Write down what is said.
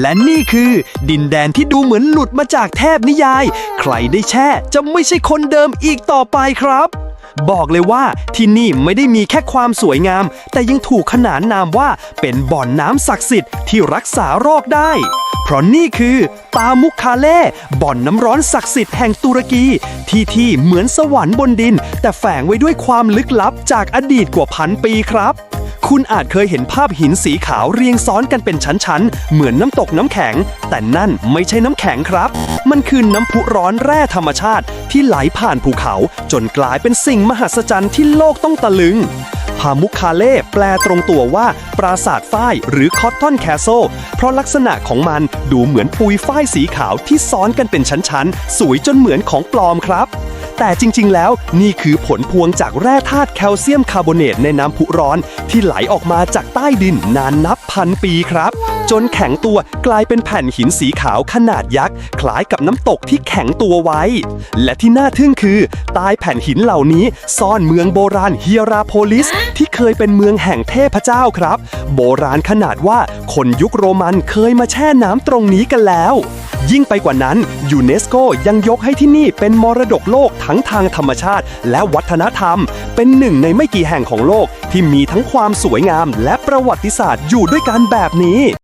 และนี่คือ ดินแดนที่ดูเหมือนหลุดมาจากเทพนิยาย ใครได้แช่จะไม่ใช่คนเดิมอีกต่อไปครับ บอกเลยว่าที่นี่ไม่ได้มีแค่ความสวยงาม แต่ยังถูกขนานนามว่าเป็นบ่อนน้ำศักดิ์สิทธิ์ที่รักษาโรคได้ เพราะนี่คือตามุคคาเล่ บ่อนน้ำร้อนศักดิ์สิทธิ์แห่งตุรกี ที่ที่เหมือนสวรรค์บนดิน แต่แฝงไว้ด้วยความลึกลับจากอดีตกว่าพันปีครับ คุณอาจเคยเห็นภาพหินสีขาวเรียงซ้อนกันเป็นชั้นๆ เหมือนน้ำตกน้ำแข็ง แต่นั่นไม่ใช่น้ำแข็งครับ มันคือน้ำพุร้อนแร่ธรรมชาติ ที่ไหลผ่านภูเขาจนกลายเป็นสิ่งมหัศจรรย์ที่โลกต้องตะลึงพามุคคาเล่แปลตรงตัวว่า ปราสาทฝ้ายหรือคอตตอนแคสโซเพราะลักษณะของมันดูเหมือนปุยฝ้ายสีขาวที่ซ้อนกันเป็นชั้นๆ สวยจนเหมือนของปลอมครับ แต่จริง ๆ แล้วนี่คือผลพวงจากแร่ธาตุแคลเซียมคาร์บอเนตในน้ำพุร้อน ที่ไหลออกมาจากใต้ดินนานนับพันปีครับ จนแข็งตัวกลายเป็นแผ่นหินสีขาวขนาดยักษ์คล้ายกับน้ำตกที่แข็งตัวไว้ และที่น่าทึ่งคือใต้แผ่นหินเหล่านี้ซ่อนเมืองโบราณเฮียราโพลิส ที่เคยเป็นเมืองแห่งเทพเจ้าครับ โบราณขนาดว่าคนยุคโรมันเคยมาแช่น้ำตรงนี้กันแล้ว ยิ่งไปกว่านั้นยูเนสโกยังยกให้ที่นี่เป็นมรดกโลกทั้งทางธรรมชาติ และวัฒนธรรม เป็นหนึ่งในไม่กี่แห่งของโลกที่มีทั้งความสวยงาม และประวัติศาสตร์อยู่ด้วยกันแบบนี้